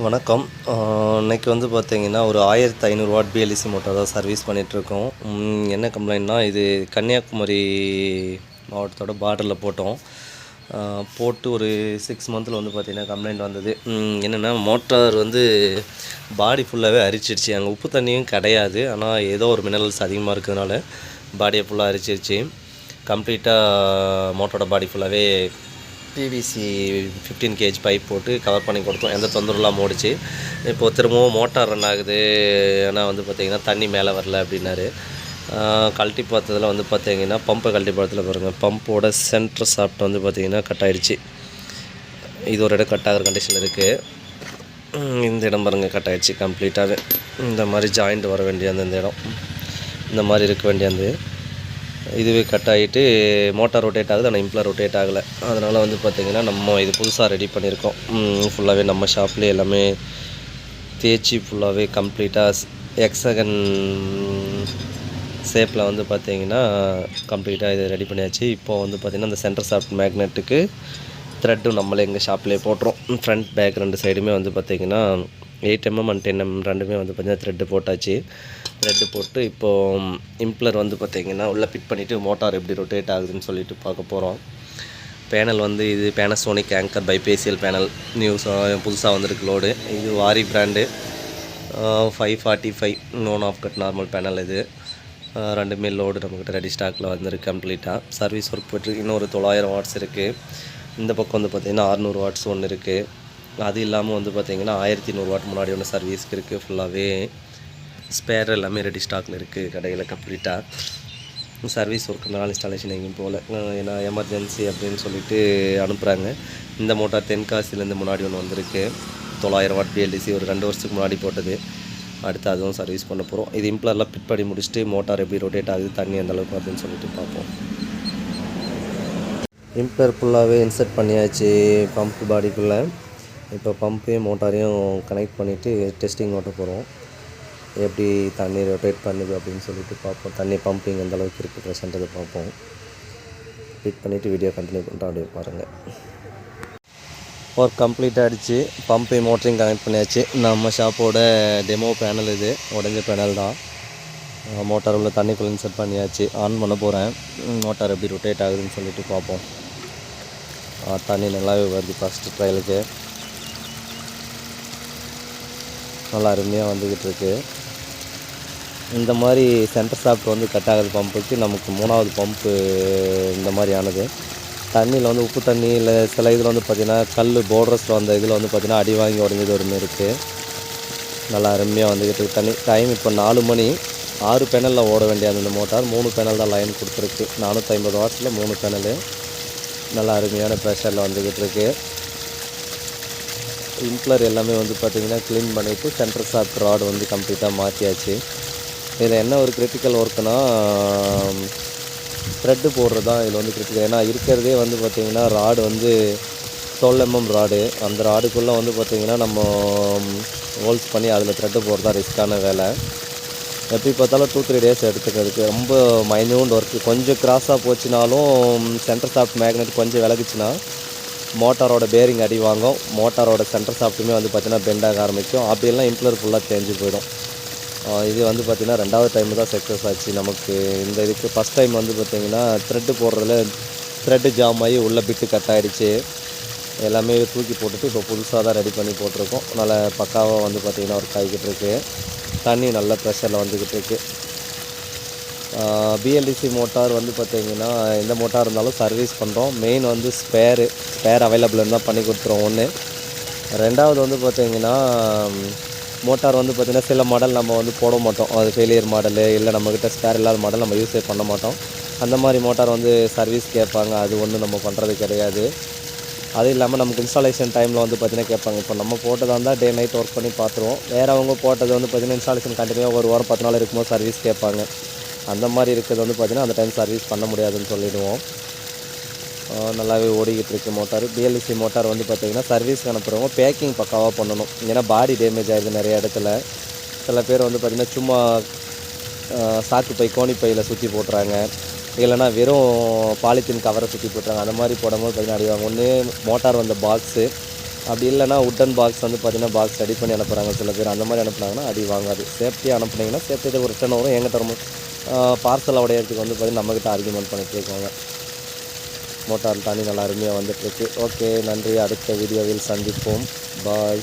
வணக்கம். இன்றைக்கி வந்து பார்த்திங்கன்னா ஒரு ஆயிரத்தி ஐநூறு வாட் பிஎல்இசி மோட்டார் தான் சர்வீஸ் பண்ணிகிட்ருக்கோம் என்ன கம்ப்ளைண்ட்னா இது கன்னியாகுமரி மாவட்டத்தோட பார்டரில் போட்டோம். போட்டு ஒரு சிக்ஸ் மந்தில் வந்து பார்த்திங்கன்னா கம்ப்ளைண்ட் வந்தது. என்னென்னா மோட்டார் வந்து பாடி ஃபுல்லாகவே அரிச்சிடுச்சு அங்கே உப்பு தண்ணியும் கிடையாது. ஆனால் ஏதோ ஒரு மினரல்ஸ் அதிகமாக இருக்கிறதுனால பாடியை ஃபுல்லாக அரிச்சிருச்சு. கம்ப்ளீட்டாக மோட்டரோட பாடி ஃபுல்லாகவே பிவிசி ஃபிஃப்டீன் கேஜ் பைப் போட்டு கவர் பண்ணி கொடுத்தோம். எந்த தொந்தரவுலாம் மூடிச்சு. இப்போது திரும்பவும் மோட்டார் ரன் ஆகுது. ஏன்னா வந்து பார்த்திங்கன்னா தண்ணி மேலே வரல அப்படின்னாரு. கழட்டி பார்த்ததில் வந்து பார்த்தீங்கன்னா பம்பை கழட்டி பார்த்ததில் பாருங்கள் பம்போட சென்டர் சாஃப்ட் வந்து பார்த்திங்கன்னா கட் ஆகிடுச்சு இது ஒரு இடம் கட் ஆகிற கண்டிஷனில் இருக்குது இந்த இடம் பாருங்கள் கட் ஆகிடுச்சு கம்ப்ளீட்டாகவே இந்த மாதிரி ஜாயிண்ட் வர வேண்டிய அந்த இந்த இடம். இந்த மாதிரி இருக்க வேண்டிய அந்த இதுவே கட் ஆகிட்டு மோட்டார் ரொட்டேட் ஆகுது. ஆனால் இம்ப்ளர் ரொட்டேட் ஆகலை. அதனால் வந்து பார்த்திங்கன்னா நம்ம இது புதுசாக ரெடி பண்ணியிருக்கோம். ஃபுல்லாகவே நம்ம ஷாப்லேயே எல்லாமே தேய்ச்சி ஃபுல்லாகவே கம்ப்ளீட்டாக எக்ஸகன் ஷேப்பில் வந்து பார்த்திங்கன்னா கம்ப்ளீட்டாக இது ரெடி பண்ணியாச்சு. இப்போ வந்து பார்த்திங்கன்னா அந்த சென்டர் சாஃப்ட் மேக்னெட்டுக்கு த்ரெட்டும் நம்மளே எங்கள் ஷாப்லேயே போட்டுரும் ஃப்ரண்ட் பேக் ரெண்டு சைடுமே வந்து பார்த்திங்கன்னா eight MM and ten M ரெண்டுமே வந்து பார்த்திங்கன்னா த்ரெட்டு போட்டாச்சு. த்ரெட்டு போட்டு இப்போது இம்ப்ளர் வந்து பார்த்திங்கன்னா உள்ளே ஃபிட் பண்ணிவிட்டு மோட்டார் எப்படி ரொட்டேட் ஆகுதுன்னு சொல்லிட்டு பார்க்க போகிறோம் பேனல் வந்து இது பேனசோனிக் ஆங்கர் பைபேசியல் பேனல் நியூஸாக புதுசாக வந்திருக்கு லோடு இது Waaree brand five forty five non half cut normal panel இது. ரெண்டுமே லோடு நம்மக்கிட்ட ரெடி ஸ்டாக்கில் வந்திருக்கு கம்ப்ளீட்டாக சர்வீஸ் ஒர்க் போயிட்டுருக்கு இன்னொரு தொள்ளாயிரம் வாட்ஸ் இருக்குது இந்த பக்கம் வந்து பார்த்திங்கன்னா அறநூறு வாட்ஸ் ஒன்று இருக்குது அது இல்லாமல் வந்து பார்த்திங்கன்னா ஆயிரத்தி நூறு வாட் முன்னாடி ஒன்று சர்வீஸ்க்கு இருக்குது ஃபுல்லாகவே ஸ்பேர் எல்லாமே ரெடி ஸ்டாக்கில் இருக்குது கடையில் கம்ப்ளீட்டாக சர்வீஸ் ஒர்க்குனால இன்ஸ்டாலேஷன் எங்கேயும் போகல. ஏன்னா எமர்ஜென்சி அப்படின்னு சொல்லிட்டு அனுப்புகிறாங்க இந்த மோட்டார் தென்காசிலேருந்து முன்னாடி ஒன்று வந்திருக்கு. தொள்ளாயிரம் வாட் பிஎல்டிசி ஒரு ரெண்டு வருஷத்துக்கு முன்னாடி போட்டது. அடுத்து அதுவும் சர்வீஸ் பண்ண போகிறோம் இது இம்ப்ளர்லாம் பிட் பண்ணி முடிச்சுட்டு மோட்டார் எப்படி ரொட்டேட் ஆகுது தண்ணி எந்த அளவுக்கு வருதுன்னு சொல்லிட்டு பார்ப்போம். இம்ப்ளர் ஃபுல்லாகவே இன்சர்ட் பண்ணியாச்சு பம்ப் பாடிக்குள்ளே இப்போ பம்பையும் மோட்டாரையும் கனெக்ட் பண்ணிவிட்டு டெஸ்டிங் ஓட்ட போகிறோம் எப்படி தண்ணி ரொட்டேட் பண்ணுது அப்படின்னு சொல்லிட்டு பார்ப்போம். தண்ணி பம்பிங் எந்த அளவுக்கு இருக்குது ப்ரெசன்றதை பார்ப்போம். ஃபிட் பண்ணிவிட்டு வீடியோ கண்டினியூ பண்ணுறோம் அப்படியே பாருங்கள் ஒர்க் கம்ப்ளீட் ஆகிடுச்சு பம்பையும் மோட்டரையும் கனெக்ட் பண்ணியாச்சு. நம்ம ஷாப்போட டெமோ பேனல் இது. உடஞ்ச பேனல் தான். மோட்டார் உள்ள தண்ணிக்குள்ளே இன்சர்ட் பண்ணியாச்சு. ஆன் பண்ண போகிறேன் மோட்டார் எப்படி ரொட்டேட் ஆகுதுன்னு சொல்லிட்டு பார்ப்போம். தண்ணி நல்லாவே வருது ஃபஸ்ட்டு ட்ரையலுக்கு நல்லா அருமையாக வந்துக்கிட்டு இருக்குது இந்த மாதிரி சென்டர் சாஃப்ட் வந்து கட் ஆகுது பம்புக்கு. நமக்கு மூணாவது பம்பு இந்த மாதிரி ஆனது. தண்ணியில் வந்து உப்பு தண்ணியில் சில இதில் வந்து பார்த்திங்கன்னா கல் போர்டர்ஸில் வந்த இதில் வந்து பார்த்திங்கன்னா அடி வாங்கி உடஞ்சது ஒன்று இருக்குது நல்லா அருமையாக வந்துக்கிட்டு தண்ணி டைம் இப்போ நாலு மணி. ஆறு பேனலில் ஓட வேண்டிய அந்த மோட்டார். மூணு பேனல் தான் லைன் கொடுத்துருக்கு. நானூற்றி ஐம்பது வாட்ஸில் மூணு பேனலு நல்லா அருமையான ப்ரெஷரில் வந்துக்கிட்டு இருக்குது இம்ப்ளர் எல்லாமே வந்து பார்த்திங்கன்னா க்ளீன் பண்ணிவிட்டு சென்டர் ஷாஃப்ட் ராடு வந்து கம்ப்ளீட்டாக மாற்றியாச்சு இதில் என்ன ஒரு கிரிட்டிக்கல் ஒர்க்குனா த்ரெட்டு போடுறது தான் இதில் வந்து கிரிட்டிக்கல் ஏன்னா இருக்கிறதே வந்து பார்த்திங்கன்னா ராடு வந்து டுவெல் எம்எம் ராடு அந்த ராடுக்குள்ளே வந்து பார்த்திங்கன்னா நம்ம ஹோல்ஸ் பண்ணி அதில் த்ரெட்டு போடுறது தான் ரிஸ்க்கான வேலை. எப்படி பார்த்தாலும் டூ த்ரீ டேஸ் எடுத்துக்கிறதுக்கு ரொம்ப மைன்யூண்ட் ஒர்க்கு கொஞ்சம் கிராஸாக போச்சுனாலும் சென்டர் சாஃப்ட் மேக்னெட் கொஞ்சம் விலகுச்சுன்னா மோட்டாரோட பேரிங் அடி வாங்கும். மோட்டாரோட சென்டர் சாஃப்ட்டுமே வந்து பார்த்திங்கன்னா பெண்ட் ஆக ஆரம்பிக்கும். அப்படியெல்லாம் இம்ப்ளர் ஃபுல்லாக தேஞ்சு போயிடும். இது வந்து பார்த்திங்கன்னா ரெண்டாவது டைம் தான் சக்ஸஸ் ஆச்சு நமக்கு. இந்த இதுக்கு ஃபஸ்ட் டைம் வந்து பார்த்திங்கன்னா த்ரெட்டு போடுறதுல த்ரெட்டு ஜாம் ஆகி உள்ளே பிட்டு கட் ஆகிடுச்சு எல்லாமே தூக்கி போட்டுட்டு இப்போ புதுசாக தான் ரெடி பண்ணி போட்டிருக்கோம். நல்லா பக்காவாக வந்து பார்த்திங்கன்னா ஒர்க் ஆகிக்கிட்டு இருக்குது தண்ணி நல்ல ப்ரெஷரில் வந்துக்கிட்டு இருக்குது பிஎல்டிசி மோட்டார் வந்து பார்த்திங்கன்னா எந்த மோட்டார் இருந்தாலும் சர்வீஸ் பண்ணுறோம் மெயின் வந்து ஸ்பேரு ஸ்பேர் அவைலபிள் இருந்தால் பண்ணி கொடுத்துருவோம் ஒன்று ரெண்டாவது வந்து பார்த்திங்கன்னா மோட்டார் வந்து பார்த்திங்கன்னா சில மாடல் நம்ம வந்து போட மாட்டோம். அது ஃபெயிலியர் மாடலு இல்லை நம்மக்கிட்ட ஸ்பேர் இல்லாத மாடல் நம்ம யூஸே பண்ண மாட்டோம். அந்த மாதிரி மோட்டார் வந்து சர்வீஸ் கேட்பாங்க. அது ஒன்றும் நம்ம பண்ணுறது கிடையாது. அது இல்லாமல் நமக்கு இன்ஸ்டாலேஷன் டைமில் வந்து பார்த்திங்கன்னா கேட்பாங்க. இப்போ நம்ம போட்டதாக இருந்தால் டே நைட் ஒர்க் பண்ணி பார்த்துருவோம் வேறு அவங்க போட்டது வந்து பார்த்திங்கன்னா இன்ஸ்டாலேஷன் கண்டினியூவாக ஒரு வாரம் பத்து நாள் இருக்கும்போது சர்வீஸ் கேட்பாங்க. அந்த மாதிரி இருக்கிறது வந்து பார்த்திங்கன்னா அந்த டைம் சர்வீஸ் பண்ண முடியாதுன்னு சொல்லிடுவோம். நல்லாவே ஓடிக்கிட்டு இருக்கு மோட்டார் பிஎல்சி மோட்டார் வந்து பார்த்திங்கன்னா சர்வீஸ்க்கு அனுப்புகிறவங்க பேக்கிங் பக்காவாக பண்ணணும். ஏன்னா பாடி டேமேஜ் ஆகிடுது நிறைய இடத்துல. சில பேர் வந்து பார்த்திங்கன்னா சும்மா சாக்கு பை கோணி பையில் சுற்றி போட்டுறாங்க. இல்லைன்னா வெறும் பாலித்தீன் கவரை சுற்றி போட்டுறாங்க. அந்த மாதிரி போடும்போது பார்த்திங்கன்னா அடிவாங்க. ஒன்று மோட்டார் வந்த பாக்ஸு அப்படி இல்லைன்னா உட்டன் பாக்ஸ் வந்து பார்த்தீங்கன்னா பாக்ஸ் ரெடி பண்ணி அனுப்புகிறாங்க சில பேர் அந்த மாதிரி அனுப்புனாங்கன்னா அடி வாங்காது. சேஃப்டியாக அனுப்புனீங்கன்னா சேஃப்டியாக ஒரு ரிட்டன் வரும் எங்கிட்ட ரொம்ப பார்சல் உடையறதுக்கு வந்து பார்த்தீங்கன்னா நம்மக்கிட்ட ஆர்குமெண்ட் பண்ணிட்டு இருக்காங்க. மோட்டார் தண்ணி நல்லா அருமையாக வந்துட்டுருக்கு ஓகே நன்றி. அடுத்த வீடியோவில் சந்திப்போம். பாய்